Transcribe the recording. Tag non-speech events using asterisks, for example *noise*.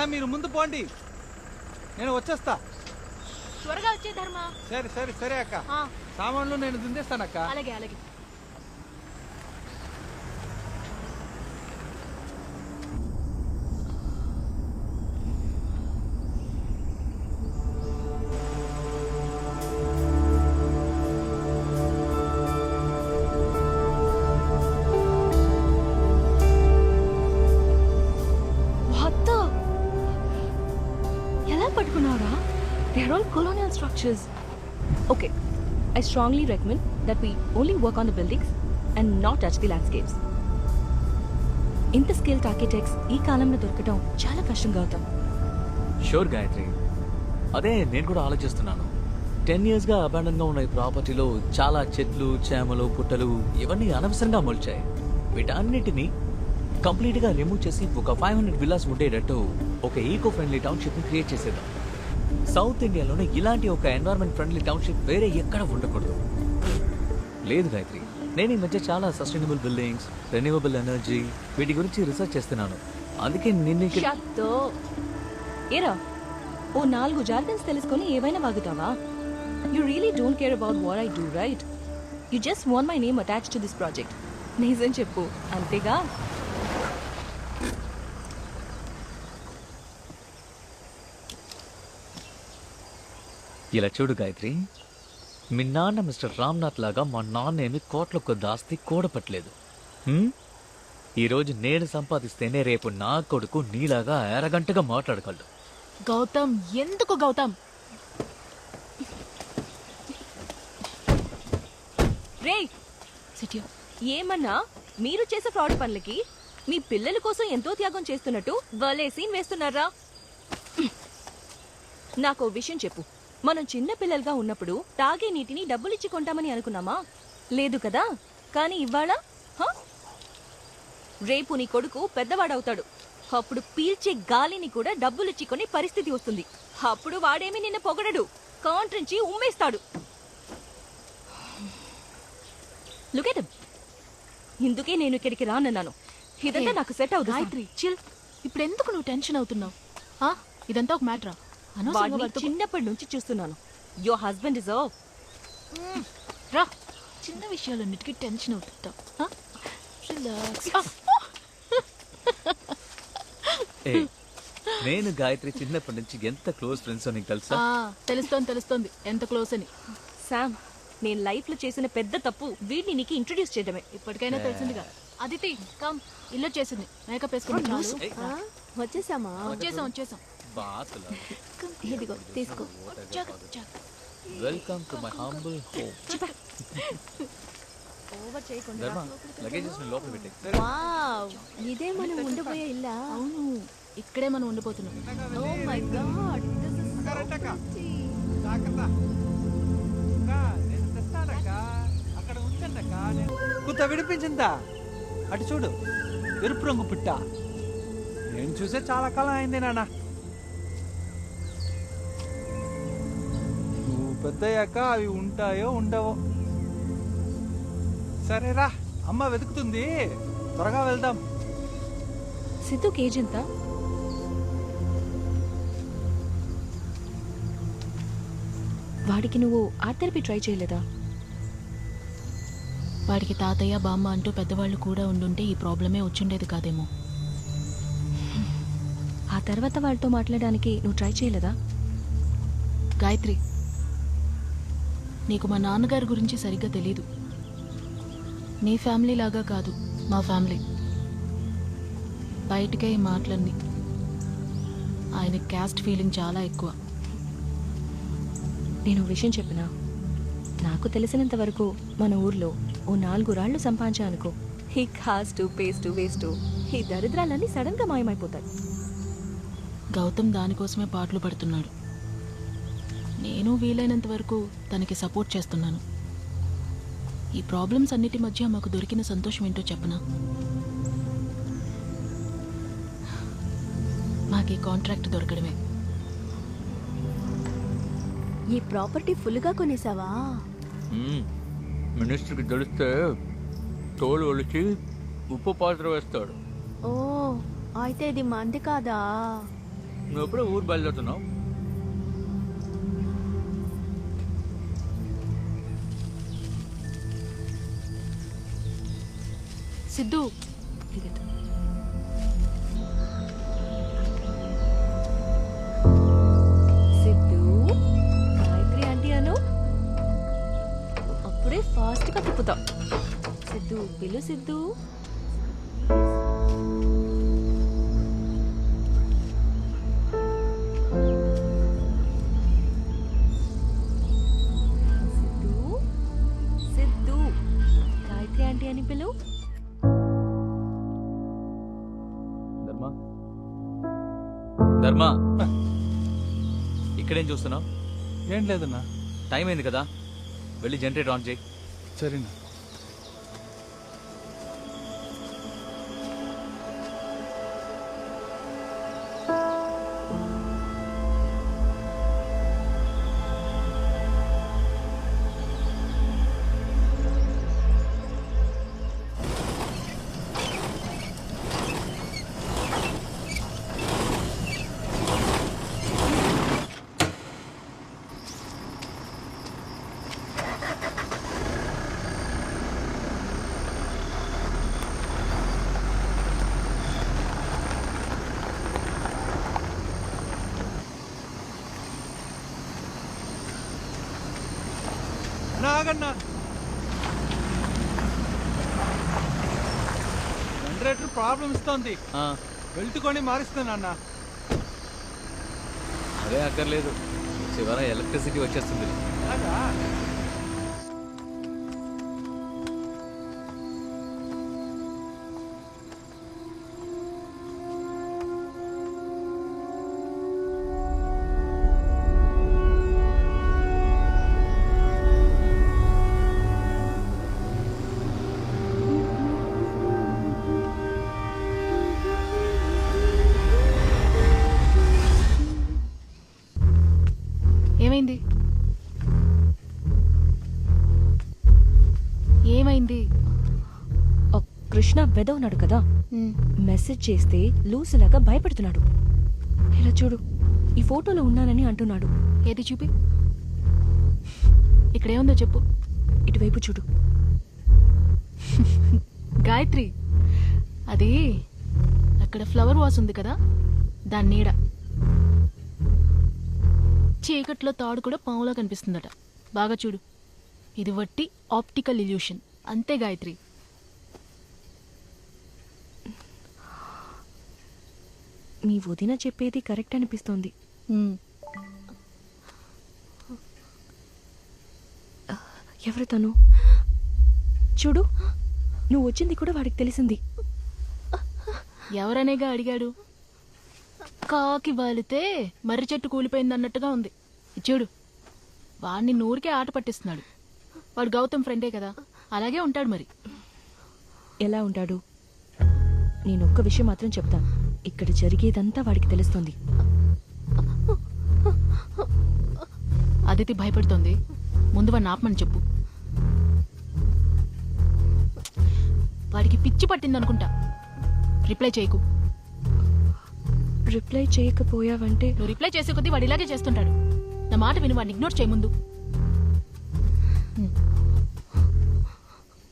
అన్న మీరు ముందు పోండి. నేను వచ్చేస్తా. త్వరగా వచ్చే ధర్మ. సరే సరే సరే అక్క. సామాన్లు నేను దిందేస్తానక్క అలాగే అలాగే. Which is Okay, I strongly recommend that we only work on the buildings and not touch the landscapes. ఇంత స్కిల్డ్ ఆర్కిటెక్ట్స్ ఈ కాలంలో దొరకటం చాలా కష్టం గౌతమ్. షూర్ గాయత్రి అదే నేను కూడా ఆలోచిస్తున్నాను. టెన్ ఇయర్స్గా అబాండన్గా ఉన్న ఈ ప్రాపర్టీలో చాలా చెట్లు చేమలు పుట్టలు ఇవన్నీ అనవసరంగా మొలిచాయి. వీటన్నిటిని కంప్లీట్గా రిమూవ్ చేసి ఒక ఫైవ్ హండ్రెడ్ విల్లాస్ ఉండేటట్టు ఒక ఈకో ఫ్రెండ్లీ టౌన్షిప్ని క్రియేట్ చేసేద్దాం. సౌత్ ఇండియాలోనే ఇలాంటి ఒక ఎన్వైర్న్మెంట్ ఫ్రెండ్లీ టౌన్షిప్ వేరే ఎక్కడ ఉండకూడదు. లేదు గాయత్రి నేను ఈ మధ్య చాలా సస్టైనబుల్ బిల్డింగ్స్ రెన్యూవబుల్ ఎనర్జీ వీటి గురించి రీసెర్చ్ చేస్తున్నాను. అందుకే నిన్ను ఏరా ఓ నాలుగు జార్గన్స్ తెలుసుకొని ఏవైనా వాగుతావా? You really don't care about what I do right you just want my name attach to this project నిజం చెప్పు అంతేగా? ఇలా చూడు గాయత్రి మీ నాన్న మిస్టర్ రామ్నాథ్ లాగా మా నాన్న ఏమి కోట్ల కొద్ది కూడపట్లేదు ఈరోజు నేను సంపాదిస్తేనే రేపు నా కొడుకు నీలాగా అరగంటగా మాట్లాడగలడు. గౌతమ్ ఎందుకు గౌతమ్? రే సిట్యో ఏమన్నా? మీరు చేసే ఫ్రాడ్ పనులకి మీ పిల్లల కోసం ఎంతో త్యాగం చేస్తున్నట్టు వలే సీన్ వేస్తున్నారా? నాకు విషయం చెప్పు. మనం చిన్న పిల్లలుగా ఉన్నప్పుడు తాగే నీటిని డబ్బులిచ్చి కొంటామని అనుకున్నామా? లేదు కదా? కానీ ఇవాళ హ? రేపు నీ కొడుకు పెద్దవాడవుతాడు. అప్పుడు పీల్చే గాలిని కూడా డబ్బులిచ్చి కొనే పరిస్థితి వస్తుంది. అప్పుడు వాడేమి నిన్న పొగడడు. కాంట్రించి ఉమ్మేస్తాడు. ఇందుకే నేను ఇక్కడికి రానన్నాను. ఇదంతా నాకు సెట్ అవుతుంది గాయత్రి చిల్. ఇప్పుడు ఎందుకు నువ్వు టెన్షన్ అవుతున్నావు? ఇదంతా ఒక మ్యాటరా? వాడిని చిన్నప్పటి నుంచి చూస్తున్నాను. యువర్ హస్బెండ్ ఇస్ రా. చిన్న విషయాలన్నిటికీ టెన్షన్. ఆ, *laughs* ఏ నేను గాయత్రి చిన్నప్పటి నుంచి ఎంత క్లోజ్ ఫ్రెండ్స్ నీకు తెలుసా? ఆ, తెలుస్తోంది తెలుస్తోంది. ఎంత క్లోజ్ అని? శామ్ నేను లైఫ్లో చేసిన పెద్ద తప్పు వీడిని నీకు ఇంట్రొడ్యూస్ చేయడమే ఇప్పటికైనా తెలిసిందిగా. అదితి కమ్ ఇల్లు వచ్చేసింది. మేకప్ చాలు. ఏయ్, వచ్చేసామా? వచ్చేసాం వచ్చేసాం. ఇదిగో తీసుకో. Welcome to my humble home over చేయకుండా లగేజెస్ని లోపల పెట్టే వావ్ ఇదే మనం ఉండబోయే ఇల్లా? అవును. ఇక్కడే మనం ఉండిపోతున్నాం oh my God this is. జాగ్రత్త. నేను తెస్తానక్క. అక్కడ. నేను- విడిపించిందా? అటు చూడు ఎరుపు రంగు పిట్ట. నేను చూసే చాలా కాలం అయింది నాన్న. పెద్దయ్యాక అవి ఉంటాయో ఉండవో. సరేరా అమ్మ వెతుకుతుంది. త్వరగా వెళ్దాం. సిద్ధు కేజ్ ఎంత? వాడికి నువ్వు ఆర్ట్ థెరపీ ట్రై చేయలేదా? వాడికి తాతయ్య బామ్మ అంటూ పెద్దవాళ్ళు కూడా ఉండుంటే ఈ ప్రాబ్లమే వచ్చిండేది కాదేమో. ఆ తర్వాత వాళ్ళతో మాట్లాడడానికి నువ్వు ట్రై చేయలేదా? గాయత్రి నీకు మా నాన్నగారి గురించి సరిగ్గా తెలీదు. నీ ఫ్యామిలీ లాగా కాదు మా ఫ్యామిలీ. బయటకే ఈ మాటలన్నీ. ఆయన క్యాస్ట్ ఫీలింగ్ చాలా ఎక్కువ. నేను విషయం చెప్పినా? నాకు తెలిసినంత వరకు మన ఊర్లో ఓ నాలుగు రాళ్ళు సంపాదించా అనుకో. ఈ కాస్ట్ పేస్ట్ వేస్ట్ ఈ దరిద్రాలన్నీ సడన్గా మాయమైపోతాయి. గౌతమ్ దానికోసమే పాటలు పడుతున్నాడు. నేను వీలైనంత వరకు తనకి సపోర్ట్ చేస్తున్నాను. ఈ ప్రాబ్లమ్స్ అన్నిటి మధ్య మాకు దొరికిన సంతోషం ఏంటో చెప్పనా? మాకు ఈ కాంట్రాక్ట్ దొరకడమే. ఈ ప్రాపర్టీ ఫుల్గా కొనేసావా? మినిస్టర్కి తెలిస్తే తోలు ఒలిచి ఉప్పు పాత్ర వేస్తాడు. ఓ అయితే ఇది మంది కాదా? నువ్వు ఎప్పుడో ఊరు బయలుదేరుతున్నావు? సిద్ధు. సిద్ధు గాయత్రి ఆంటీ అను. అప్పుడే ఫాస్ట్గా తిప్పుతాం. సిద్ధు పిలు సిద్ధు. ఇక్కడేం చూస్తున్నావు? ఏం లేదన్నా. టైం అయింది కదా. వెళ్ళి జనరేటర్ ఆన్ చేయి. సరేనా. ఆగన్నా. జనరేటర్ ప్రాబ్లం ఇస్తోంది. వెళ్తుకొని మారుస్తున్నా అన్న అదే అక్కర్లేదు. చివర ఎలక్ట్రిసిటీ వచ్చేస్తుంది. ఏమైంది? ఆ కృష్ణ వెదవున్నాడు కదా. మెసేజ్ చేస్తే లూసులాగా భయపెడుతున్నాడు. ఇలా చూడు ఈ ఫోటోలో ఉన్నానని అంటున్నాడు. ఏది చూపి? ఇక్కడేముందో చెప్పు. ఇటువైపు చూడు. *laughs* గాయత్రి అది అక్కడ ఫ్లవర్ వాస్ ఉంది కదా దాని నీడ. చీకట్లో తాడు కూడా పాములా కనిపిస్తుందట. బాగా చూడు. ఇది వట్టి ఆప్టికల్ ఇల్యూషన్. అంతే గాయత్రి. మీ వదిన చెప్పేది కరెక్ట్ అనిపిస్తోంది. ఎవరు తను? చూడు నువ్వు వచ్చింది కూడా వాడికి తెలిసింది. ఎవరనేగా అడిగాడు? కాకి వాలితే మర్రి చెట్టు కూలిపోయింది అన్నట్టుగా ఉంది. చూడు వాడిని నూరికే ఆట పట్టిస్తున్నాడు. వాడు గౌతమ్ ఫ్రెండే కదా. అలాగే ఉంటాడు మరి. ఎలా ఉంటాడు? నేను ఒక్క విషయం మాత్రం చెప్తాను ఇక్కడ జరిగేదంతా వాడికి తెలుస్తుంది. అదితి భయపడుతోంది. ముందు వాడిని ఆపమని చెప్పు. వాడికి పిచ్చి పట్టిందనుకుంటా రిప్లై చేయకు. రిప్లై చేయకపోయావంటే నువ్వు రిప్లై చేసే కొద్దీ వాడు ఇలాగే చేస్తుంటాడు. నా మాట విని వాడిని ఇగ్నోర్ చేయ ముందు.